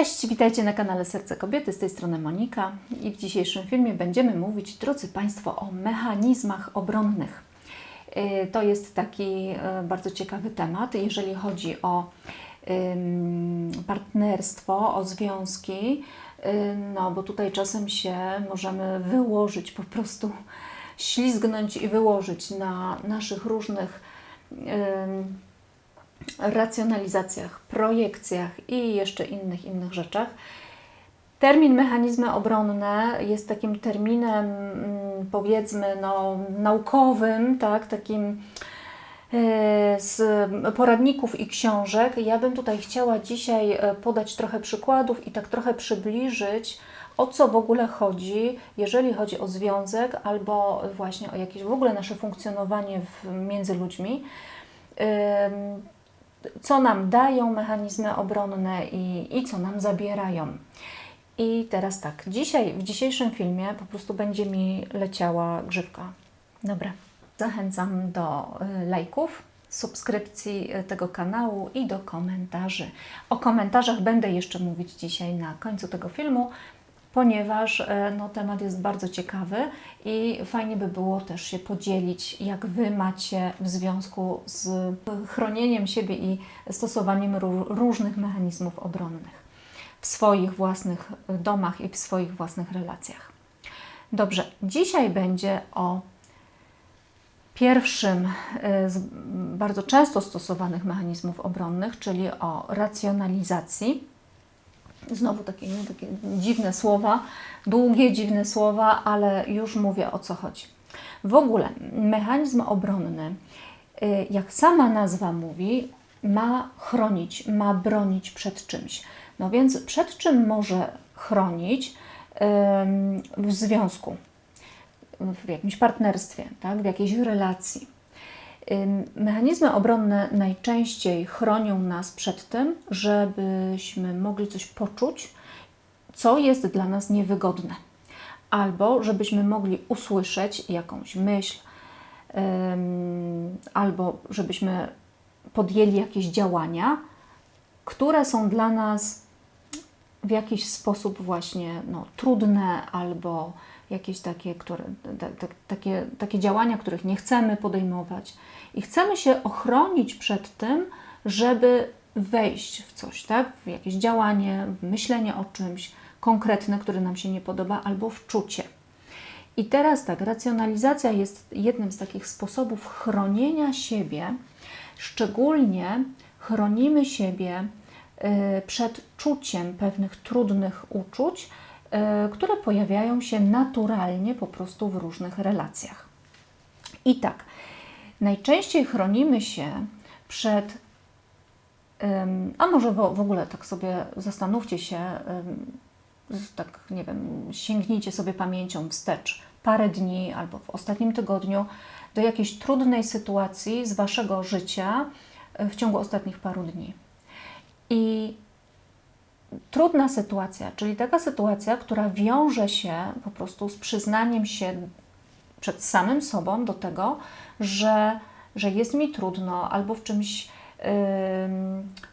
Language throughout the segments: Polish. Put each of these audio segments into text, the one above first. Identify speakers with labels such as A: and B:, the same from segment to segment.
A: Cześć, witajcie na kanale Serce Kobiety, z tej strony Monika i w dzisiejszym filmie będziemy mówić, drodzy Państwo, o mechanizmach obronnych. Y, To jest taki y, bardzo ciekawy temat, jeżeli chodzi o partnerstwo, o związki, y, no bo tutaj czasem się możemy wyłożyć, po prostu ślizgnąć i wyłożyć na naszych różnych racjonalizacjach, projekcjach i jeszcze innych, innych rzeczach. Termin mechanizmy obronne jest takim terminem, mm, powiedzmy, no, naukowym, tak, takim e, z poradników i książek. Ja bym tutaj chciała dzisiaj e, podać trochę przykładów i tak trochę przybliżyć, o co w ogóle chodzi, jeżeli chodzi o związek albo właśnie o jakieś w ogóle nasze funkcjonowanie w, między ludźmi. Co nam dają mechanizmy obronne i, i co nam zabierają. I teraz tak, dzisiaj, w dzisiejszym filmie po prostu będzie mi leciała grzywka. Dobra, zachęcam do y, lajków, subskrypcji y, tego kanału i do komentarzy. O komentarzach będę jeszcze mówić dzisiaj na końcu tego filmu, ponieważ e, no, temat jest bardzo ciekawy i fajnie by było też się podzielić, jak Wy macie w związku z chronieniem siebie i stosowaniem ró- różnych mechanizmów obronnych w swoich własnych domach i w swoich własnych relacjach. Dobrze, dzisiaj będzie o pierwszym e, z bardzo często stosowanych mechanizmów obronnych, czyli o racjonalizacji. Znowu takie, nie, takie dziwne słowa, długie, dziwne słowa, ale już mówię o co chodzi. W ogóle mechanizm obronny, y, jak sama nazwa mówi, ma chronić, ma bronić przed czymś. No więc przed czym może chronić w związku, w jakimś partnerstwie, tak, w jakiejś relacji? Mechanizmy obronne najczęściej chronią nas przed tym, żebyśmy mogli coś poczuć, co jest dla nas niewygodne, albo żebyśmy mogli usłyszeć jakąś myśl, albo żebyśmy podjęli jakieś działania, które są dla nas w jakiś sposób właśnie no, trudne albo jakieś takie, które, ta, ta, takie, takie działania, których nie chcemy podejmować. I chcemy się ochronić przed tym, żeby wejść w coś, tak? w jakieś działanie, w myślenie o czymś konkretne, które nam się nie podoba, albo w czucie. I teraz tak, racjonalizacja jest jednym z takich sposobów chronienia siebie, szczególnie chronimy siebie y, przed czuciem pewnych trudnych uczuć, które pojawiają się naturalnie po prostu w różnych relacjach. I tak, najczęściej chronimy się przed, a może w, ogóle tak sobie zastanówcie się, tak nie wiem, sięgnijcie sobie pamięcią wstecz parę dni albo w ostatnim tygodniu do jakiejś trudnej sytuacji z waszego życia y, w ciągu ostatnich paru dni. I trudna sytuacja, czyli taka sytuacja, która wiąże się po prostu z przyznaniem się przed samym sobą do tego, że, że jest mi trudno, albo w czymś yy,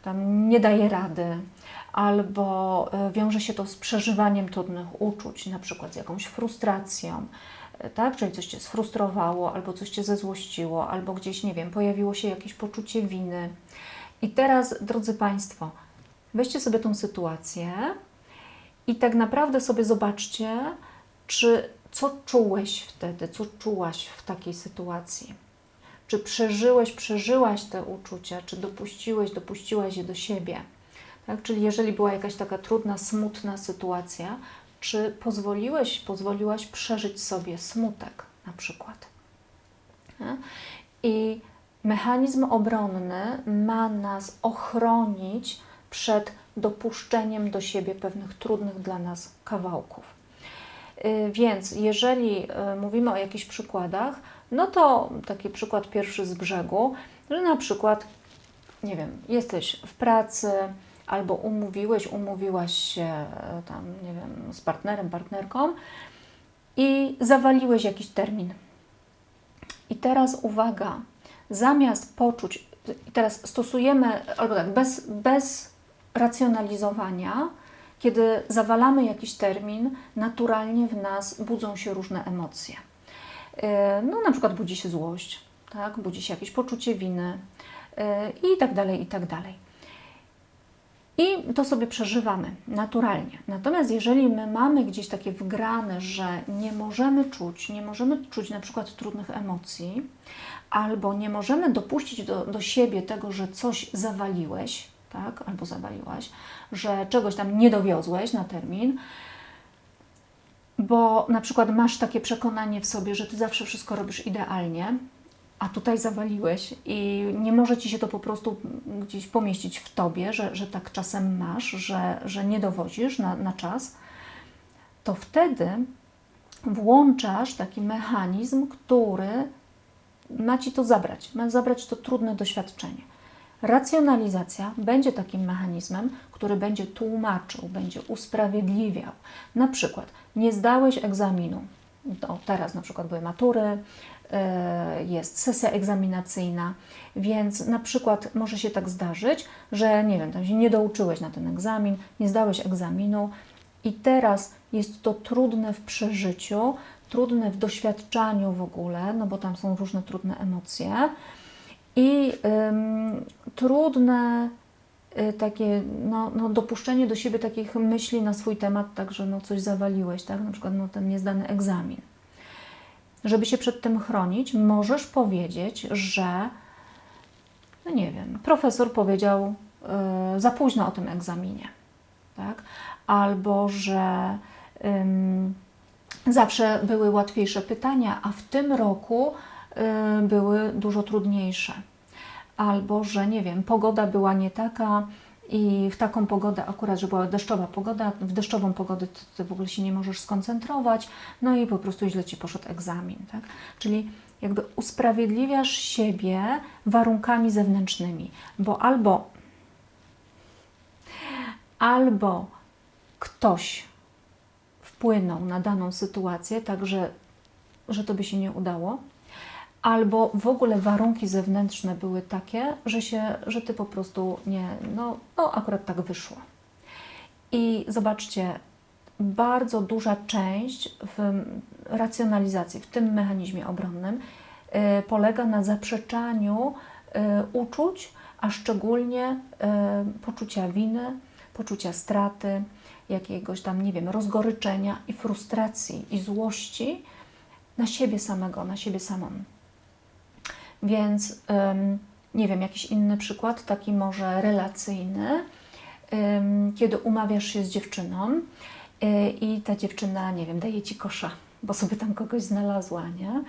A: tam nie daję rady, albo y, wiąże się to z przeżywaniem trudnych uczuć, na przykład z jakąś frustracją, y, tak? czyli coś Cię sfrustrowało, albo coś Cię zezłościło, albo gdzieś, nie wiem, pojawiło się jakieś poczucie winy. I teraz, drodzy Państwo, weźcie sobie tą sytuację i tak naprawdę sobie zobaczcie, czy co czułeś wtedy, co czułaś w takiej sytuacji. Czy przeżyłeś, przeżyłaś te uczucia, czy dopuściłeś, dopuściłaś je do siebie. Tak? Czyli jeżeli była jakaś taka trudna, smutna sytuacja, czy pozwoliłeś, pozwoliłaś przeżyć sobie smutek na przykład. Nie? I mechanizm obronny ma nas ochronić przed dopuszczeniem do siebie pewnych trudnych dla nas kawałków. Y, Więc jeżeli y, mówimy o jakichś przykładach, no to taki przykład pierwszy z brzegu, że na przykład, nie wiem, jesteś w pracy, albo umówiłeś, umówiłaś się e, tam, nie wiem, z partnerem, partnerką i zawaliłeś jakiś termin. I teraz uwaga, zamiast poczuć, teraz stosujemy, albo tak, bez, bez racjonalizowania, Kiedy zawalamy jakiś termin, naturalnie w nas budzą się różne emocje. E, no, na przykład budzi się złość, tak? budzi się jakieś poczucie winy e, i tak dalej, i tak dalej. I to sobie przeżywamy naturalnie. Natomiast jeżeli my mamy gdzieś takie wgrane, że nie możemy czuć, nie możemy czuć na przykład trudnych emocji, albo nie możemy dopuścić do, do siebie tego, że coś zawaliłeś, tak, albo zawaliłaś, że czegoś tam nie dowiozłeś na termin, bo na przykład masz takie przekonanie w sobie, że ty zawsze wszystko robisz idealnie, a tutaj zawaliłeś i nie może ci się to po prostu gdzieś pomieścić w tobie, że, że tak czasem masz, że, że nie dowozisz na, na czas, to wtedy włączasz taki mechanizm, który ma ci to zabrać, ma zabrać to trudne doświadczenie. Racjonalizacja będzie takim mechanizmem, który będzie tłumaczył, będzie usprawiedliwiał. Na przykład nie zdałeś egzaminu, to teraz na przykład były matury, e, jest sesja egzaminacyjna, więc na przykład może się tak zdarzyć, że nie wiem, tam się nie douczyłeś na ten egzamin, nie zdałeś egzaminu i teraz jest to trudne w przeżyciu, trudne w doświadczaniu w ogóle, no bo tam są różne trudne emocje i ym, trudne y, takie no, no, dopuszczenie do siebie takich myśli na swój temat, tak, że no coś zawaliłeś, tak, na przykład no, ten niezdany egzamin. Żeby się przed tym chronić, możesz powiedzieć, że no nie wiem, profesor powiedział y, za późno o tym egzaminie, tak, albo że zawsze były łatwiejsze pytania, a w tym roku były dużo trudniejsze. Albo, że nie wiem, pogoda była nie taka i w taką pogodę, akurat, że była deszczowa pogoda, w deszczową pogodę ty, ty w ogóle się nie możesz skoncentrować, no i po prostu źle ci poszedł egzamin. Tak? Czyli jakby usprawiedliwiasz siebie warunkami zewnętrznymi, bo albo albo ktoś wpłynął na daną sytuację, tak że, że to by się nie udało, albo w ogóle warunki zewnętrzne były takie, że, się, że ty po prostu nie, no, no akurat tak wyszło. I zobaczcie, bardzo duża część w racjonalizacji, w tym mechanizmie obronnym, y, polega na zaprzeczaniu y, uczuć, a szczególnie y, poczucia winy, poczucia straty, jakiegoś tam, nie wiem, rozgoryczenia i frustracji i złości na siebie samego, na siebie samą. Więc nie wiem, jakiś inny przykład, taki może relacyjny, kiedy umawiasz się z dziewczyną y, i ta dziewczyna, nie wiem, daje ci kosza, bo sobie tam kogoś znalazła, nie?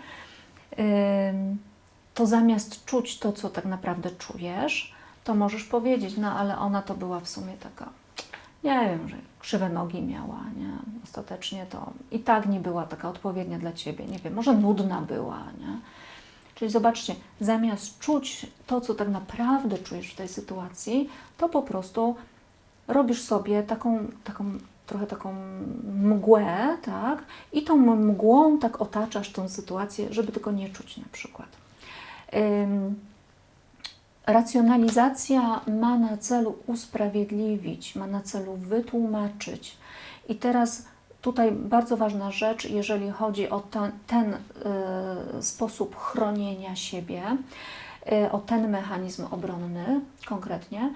A: To zamiast czuć to, co tak naprawdę czujesz, to możesz powiedzieć, no ale ona to była w sumie taka nie wiem, że krzywe nogi miała, nie? Ostatecznie to i tak nie była taka odpowiednia dla Ciebie, nie wiem, może nudna była, nie? Czyli zobaczcie, zamiast czuć to, co tak naprawdę czujesz w tej sytuacji, to po prostu robisz sobie taką, taką trochę taką mgłę, tak? I tą mgłą tak otaczasz tą sytuację, żeby tego nie czuć na przykład. Racjonalizacja ma na celu usprawiedliwić, ma na celu wytłumaczyć. I teraz tutaj bardzo ważna rzecz, jeżeli chodzi o ten, ten y, sposób chronienia siebie, y, o ten mechanizm obronny konkretnie,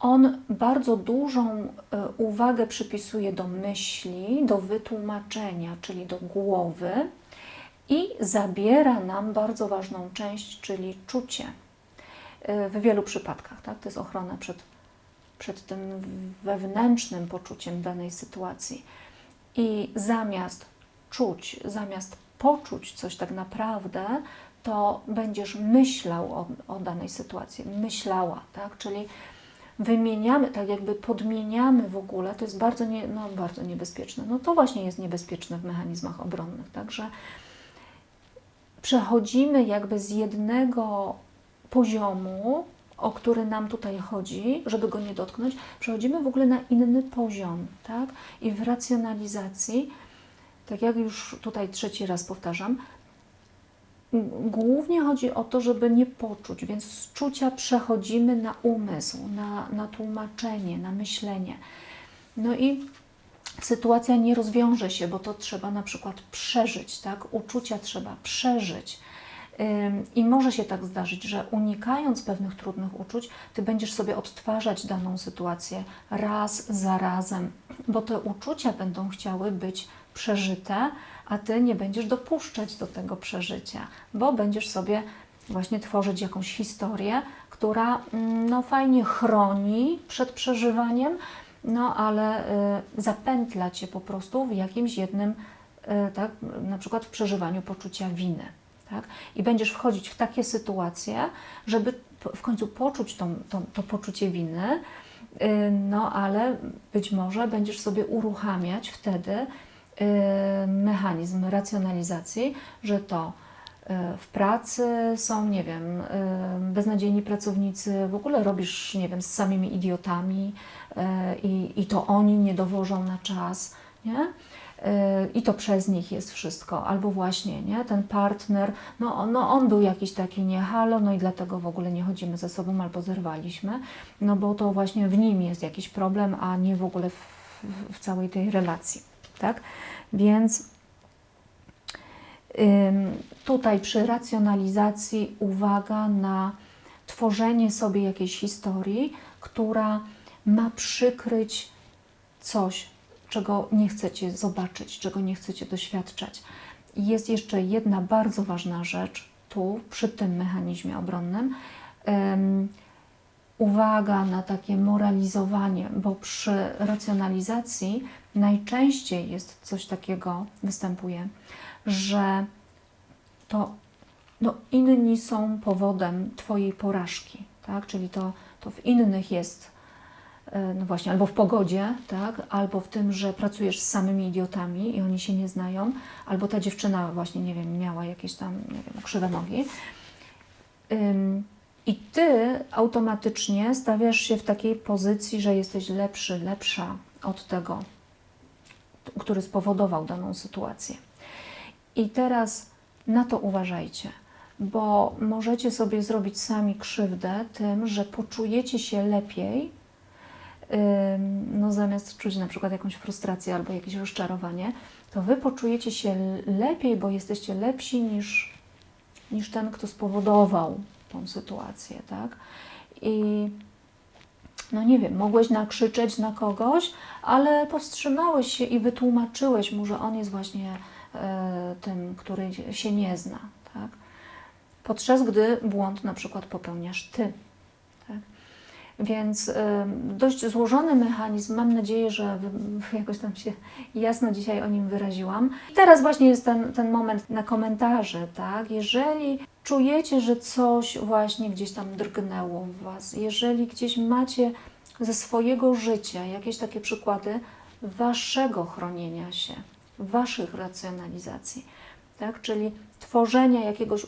A: on bardzo dużą y, uwagę przypisuje do myśli, do wytłumaczenia, czyli do głowy i zabiera nam bardzo ważną część, czyli czucie w wielu przypadkach. Tak? To jest ochrona przed, przed tym wewnętrznym poczuciem danej sytuacji. I zamiast czuć, zamiast poczuć coś tak naprawdę, to będziesz myślał o, o danej sytuacji, myślała, tak? Czyli wymieniamy, tak jakby podmieniamy w ogóle, to jest bardzo, nie, no, bardzo niebezpieczne. No to właśnie jest niebezpieczne w mechanizmach obronnych, także przechodzimy jakby z jednego poziomu, o który nam tutaj chodzi, żeby go nie dotknąć, przechodzimy w ogóle na inny poziom, tak? I w racjonalizacji, tak jak już tutaj trzeci raz powtarzam, głównie chodzi o to, żeby nie poczuć, więc z czucia przechodzimy na umysł, na, na tłumaczenie, na myślenie. No i sytuacja nie rozwiąże się, bo to trzeba na przykład przeżyć, tak? Uczucia trzeba przeżyć. I może się tak zdarzyć, że unikając pewnych trudnych uczuć, ty będziesz sobie odtwarzać daną sytuację raz za razem, bo te uczucia będą chciały być przeżyte, a ty nie będziesz dopuszczać do tego przeżycia, bo będziesz sobie właśnie tworzyć jakąś historię, która mm, no, fajnie chroni przed przeżywaniem, no ale y, zapętla cię po prostu w jakimś jednym, y, tak, na przykład w przeżywaniu poczucia winy. Tak? I będziesz wchodzić w takie sytuacje, żeby w końcu poczuć tą, tą, to poczucie winy, y, no ale być może będziesz sobie uruchamiać wtedy y, mechanizm racjonalizacji, że to y, w pracy są, nie wiem, beznadziejni pracownicy, w ogóle robisz, nie wiem, z samymi idiotami i, i to oni nie dowożą na czas, nie? I to przez nich jest wszystko. Albo właśnie, nie? Ten partner, no, no on był jakiś taki nie halo, no i dlatego w ogóle nie chodzimy ze sobą albo zerwaliśmy, no bo to właśnie w nim jest jakiś problem, a nie w ogóle w, w, całej tej relacji, tak? Więc tutaj przy racjonalizacji uwaga na tworzenie sobie jakiejś historii, która ma przykryć coś, czego nie chcecie zobaczyć, czego nie chcecie doświadczać. I jest jeszcze jedna bardzo ważna rzecz tu, przy tym mechanizmie obronnym. Em, uwaga na takie moralizowanie, bo przy racjonalizacji najczęściej jest coś takiego, występuje, że to no, inni są powodem Twojej porażki, tak? czyli to, to w innych jest no właśnie, albo w pogodzie, tak? albo w tym, że pracujesz z samymi idiotami i oni się nie znają, albo ta dziewczyna właśnie, nie wiem, miała jakieś tam, nie wiem, krzywe nogi. Ym, I ty automatycznie stawiasz się w takiej pozycji, że jesteś lepszy, lepsza od tego, który spowodował daną sytuację. I teraz na to uważajcie, bo możecie sobie zrobić sami krzywdę tym, że poczujecie się lepiej, no zamiast czuć na przykład jakąś frustrację albo jakieś rozczarowanie, to wy poczujecie się lepiej, bo jesteście lepsi niż, niż ten, kto spowodował tą sytuację, tak? I no nie wiem, mogłeś nakrzyczeć na kogoś, ale powstrzymałeś się i wytłumaczyłeś mu, że on jest właśnie e, tym, który się nie zna, tak? Podczas gdy błąd na przykład popełniasz ty. Więc e, dość złożony mechanizm. Mam nadzieję, że jakoś tam się jasno dzisiaj o nim wyraziłam. I teraz właśnie jest ten, ten moment na komentarze, tak? Jeżeli czujecie, że coś właśnie gdzieś tam drgnęło w Was, jeżeli gdzieś macie ze swojego życia jakieś takie przykłady Waszego chronienia się, Waszych racjonalizacji, tak? czyli tworzenia jakiegoś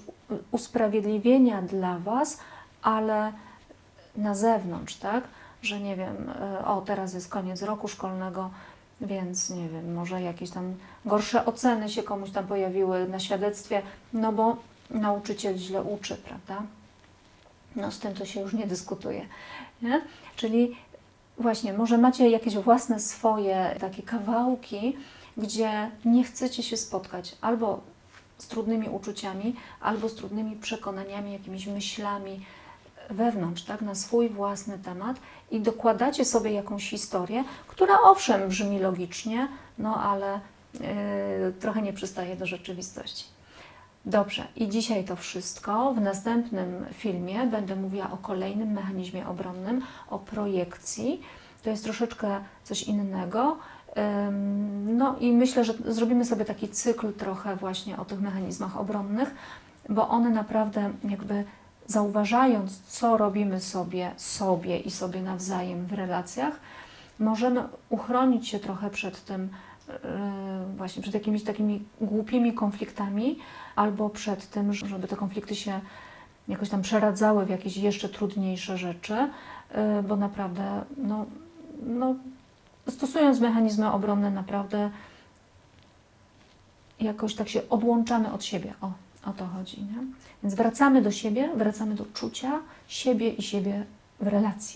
A: usprawiedliwienia dla Was, ale na zewnątrz, tak? Że nie wiem, e, o teraz jest koniec roku szkolnego, więc nie wiem, może jakieś tam gorsze oceny się komuś tam pojawiły na świadectwie, no bo nauczyciel źle uczy, prawda? No z tym to się już nie dyskutuje. Nie? Czyli właśnie, może macie jakieś własne swoje takie kawałki, gdzie nie chcecie się spotkać albo z trudnymi uczuciami, albo z trudnymi przekonaniami, jakimiś myślami wewnątrz, tak, na swój własny temat i dokładacie sobie jakąś historię, która owszem brzmi logicznie, no ale yy, trochę nie przystaje do rzeczywistości. Dobrze, i dzisiaj to wszystko. W następnym filmie będę mówiła o kolejnym mechanizmie obronnym, o projekcji. To jest troszeczkę coś innego. No i myślę, że zrobimy sobie taki cykl trochę właśnie o tych mechanizmach obronnych, bo one naprawdę jakby zauważając, co robimy sobie, sobie i sobie nawzajem w relacjach, możemy uchronić się trochę przed tym, yy, właśnie przed jakimiś takimi głupimi konfliktami, albo przed tym, żeby te konflikty się jakoś tam przeradzały w jakieś jeszcze trudniejsze rzeczy, yy, bo naprawdę, no, no, stosując mechanizmy obronne, naprawdę jakoś tak się odłączamy od siebie. O, o to chodzi. Nie? Więc wracamy do siebie, wracamy do czucia siebie i siebie w relacji.